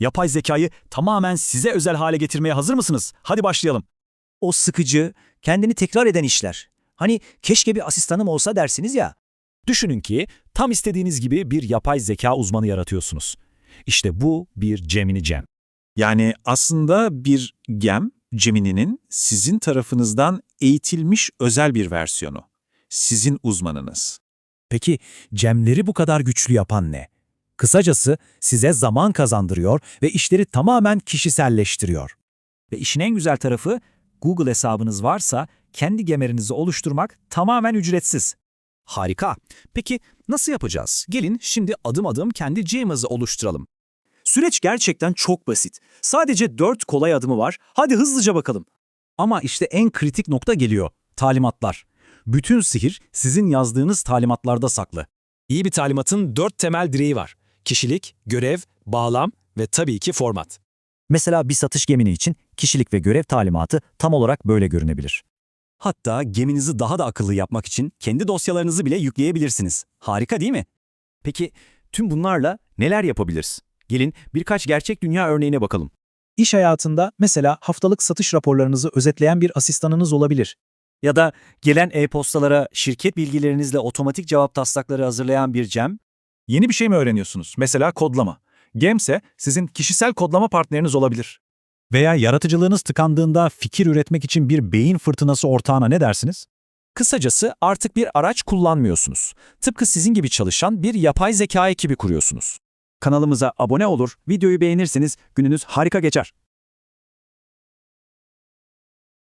Yapay zekayı tamamen size özel hale getirmeye hazır mısınız? Hadi başlayalım. O sıkıcı, kendini tekrar eden işler. Hani keşke bir asistanım olsa dersiniz ya. Düşünün ki tam istediğiniz gibi bir yapay zeka uzmanı yaratıyorsunuz. İşte bu bir Gemini Gem. Yani aslında bir gem, Gemini'nin sizin tarafınızdan eğitilmiş özel bir versiyonu. Sizin uzmanınız. Peki Cemleri bu kadar güçlü yapan ne? Kısacası size zaman kazandırıyor ve işleri tamamen kişiselleştiriyor. Ve işin en güzel tarafı Google hesabınız varsa kendi gemerinizi oluşturmak tamamen ücretsiz. Harika. Peki nasıl yapacağız? Gelin şimdi adım adım kendi Gem'imizi oluşturalım. Süreç gerçekten çok basit. Sadece dört kolay adımı var. Hadi hızlıca bakalım. Ama işte en kritik nokta geliyor. Talimatlar. Bütün sihir sizin yazdığınız talimatlarda saklı. İyi bir talimatın dört temel direği var. Kişilik, görev, bağlam ve tabii ki format. Mesela bir satış gemini için kişilik ve görev talimatı tam olarak böyle görünebilir. Hatta geminizi daha da akıllı yapmak için kendi dosyalarınızı bile yükleyebilirsiniz. Harika değil mi? Peki tüm bunlarla neler yapabiliriz? Gelin birkaç gerçek dünya örneğine bakalım. İş hayatında mesela haftalık satış raporlarınızı özetleyen bir asistanınız olabilir. Ya da gelen e-postalara şirket bilgilerinizle otomatik cevap taslakları hazırlayan bir Cem, Yeni bir şey mi öğreniyorsunuz? Mesela kodlama. Gem ise sizin kişisel kodlama partneriniz olabilir. Veya yaratıcılığınız tıkandığında fikir üretmek için bir beyin fırtınası ortağına ne dersiniz? Kısacası artık bir araç kullanmıyorsunuz. Tıpkı sizin gibi çalışan bir yapay zeka ekibi kuruyorsunuz. kanalımıza abone olur, videoyu beğenirseniz gününüz harika geçer.